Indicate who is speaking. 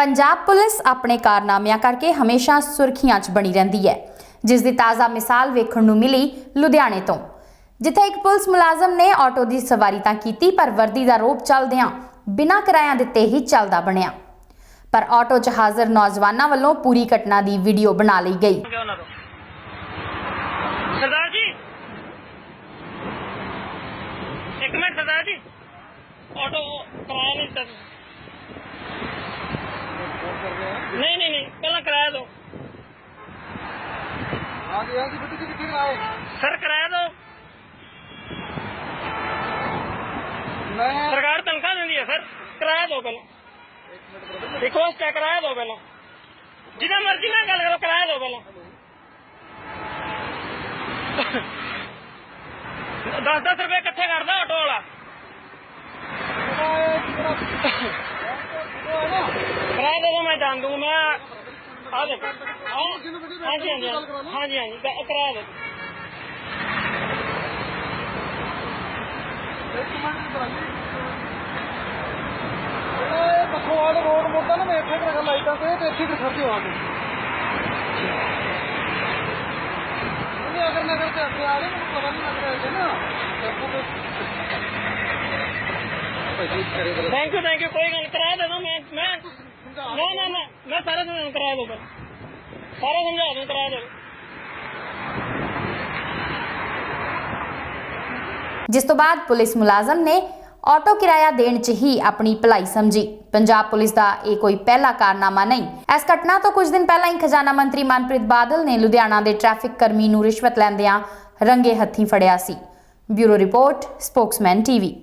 Speaker 1: Punjab police ਆਪਣੇ ਕਾਰਨਾਮਿਆਂ ਕਰਕੇ ਹਮੇਸ਼ਾ ਸੁਰਖੀਆਂ 'ਚ ਬਣੀ ਰਹਿੰਦੀ ਹੈ, ਜਿਸ ਦੀ ਤਾਜ਼ਾ ਮਿਸਾਲ ਵੇਖਣ ਨੂੰ ਮਿਲੀ ਲੁਧਿਆਣੇ ਤੋਂ। ਜਿੱਥੇ ਇੱਕ ਪੁਲਿਸ ਮੁਲਾਜ਼ਮ ਨੇ ਆਟੋ ਦੀ ਸਵਾਰੀ ਤਾਂ ਕੀਤੀ, ਪਰ ਵਰਦੀ ਦਾ ਰੋਪ ਚੱਲਦਿਆਂ ਬਿਨਾਂ ਕਿਰਾਇਆ ਦਿੱਤੇ ਹੀ ਚੱਲਦਾ ਬਣਿਆ। ਪਰ ਆਟੋ 'ਚ ਹਾਜ਼ਰ ਨੌਜਵਾਨਾਂ ਵੱਲੋਂ ਪੂਰੀ ਘਟਨਾ ਦੀ ਵੀਡੀਓ ਬਣਾ ਲਈ ਗਈ।
Speaker 2: ਸਰਦਾਰ ਜੀ! ਇੱਕ ਮਿੰਟ ਸਰਦਾਰ ਜੀ! ਆਟੋ ਕਿਰਾਇਆ ਨਹੀਂ ਦਿੱਤਾ ਨਹੀਂ ਨਹੀਂ ਨਹੀਂ ਪਹਿਲਾਂ ਕਿਰਾਇਆ ਦਿਓ
Speaker 3: ਆਗੇ ਆਗੇ ਬੁੱਢੀ ਜੀ ਕਿੱਥੇ ਆਏ
Speaker 2: ਸਰ ਕਿਰਾਇਆ ਦਿਓ
Speaker 3: ਮੈਂ
Speaker 2: ਸਰਕਾਰ ਤਨਖਾਹ ਦਿੰਦੀ ਹੈ ਸਰ ਕਿਰਾਇਆ ਦਿਓ ਪਹਿਲਾਂ। ਰਿਕਵੈਸਟ ਹੈ ਕਿਰਾਇਆ ਦਿਓ ਪਹਿਲਾਂ। ਜਿਹਦਾ ਮਰਜ਼ੀ ਨਾਲ ਗੱਲ ਕਰੋ ਕਿਰਾਇਆ ਦਿਓ ਪਹਿਲਾਂ। 10-10 ਰੁਪਏ ਇਕੱਠੇ ਕਰਦਾ ਆਟੋ ਵਾਲਾ। ਕਿਰਾਇਆ ਦੇ ਦੋ ਮੈਂ ਮੈਂ ਆ ਹਾਂ ਹਾਂਜੀ ਹਾਂਜੀ ਹਾਂਜੀ ਹਾਂਜੀ ਦੇ
Speaker 3: ਦੀ ਇਹ ਰੋਡ ਮੁੱਦਾ ਨਾ ਮੈਂ ਇੱਥੇ ਕਰ ਲਾਈਟਾਂ ਤੇ ਤੇ ਇੱਥੇ ਖੜ ਕੇ? ਆਵਾਂਗੇ ਨਹੀਂ ਅਗਰ ਨਗਰ ਤੇ ਅੱਗੇ ਆ ਰਹੇ ਮੈਨੂੰ ਪਤਾ ਨਹੀਂ ਲੱਗ ਰਿਹਾ ਹੈ ਨਾ। ਟੈਂਪੂ ਤੇ। ਭਾਈ ਕਰੇ ਬਰਾ
Speaker 2: ਥੈਂਕ ਯੂ ਥੈਂਕ ਯੂ ਕੋਈ ਗੱਲ ਨੀ, ਕਿਰਾਇਆ ਦੇ ਦੋ ਮੈਂ ਮੈਂ ਨਾ ਨਾ ਨਾ, ਮੈਂ ਸਾਰਾ ਦਿਨ ਕਿਰਾਇਆ ਦੋ ਸਾਰਾ ਸਮਝਾ ਦੂੰ ਕਿਰਾਇਆ ਦੇ
Speaker 1: ਜਿਸ ਤੋਂ ਬਾਅਦ ਪੁਲਿਸ ਮੁਲਾਜ਼ਮ ਨੇ ਆਟੋ ਕਿਰਾਇਆ ਦੇਣ 'ਚ ਹੀ ਆਪਣੀ ਭਲਾਈ ਸਮਝੀ। ਪੰਜਾਬ ਪੁਲਿਸ ਦਾ ਇਹ ਕੋਈ ਪਹਿਲਾ ਕਾਰਨਾਮਾ ਨਹੀਂ। ਇਸ ਘਟਨਾ ਤੋਂ ਕੁਝ ਦਿਨ ਪਹਿਲਾਂ ਹੀ ਖਜ਼ਾਨਾ ਮੰਤਰੀ ਮਨਪ੍ਰੀਤ ਬਾਦਲ ਨੇ ਲੁਧਿਆਣਾ ਦੇ ਟ੍ਰੈਫਿਕ ਕਰਮੀ ਨੂੰ ਰਿਸ਼ਵਤ ਲੈਂਦਿਆਂ ਰੰਗੇ ਹੱਥੀਂ ਫੜਿਆ ਸੀ। Bureau report, Spokesman TV.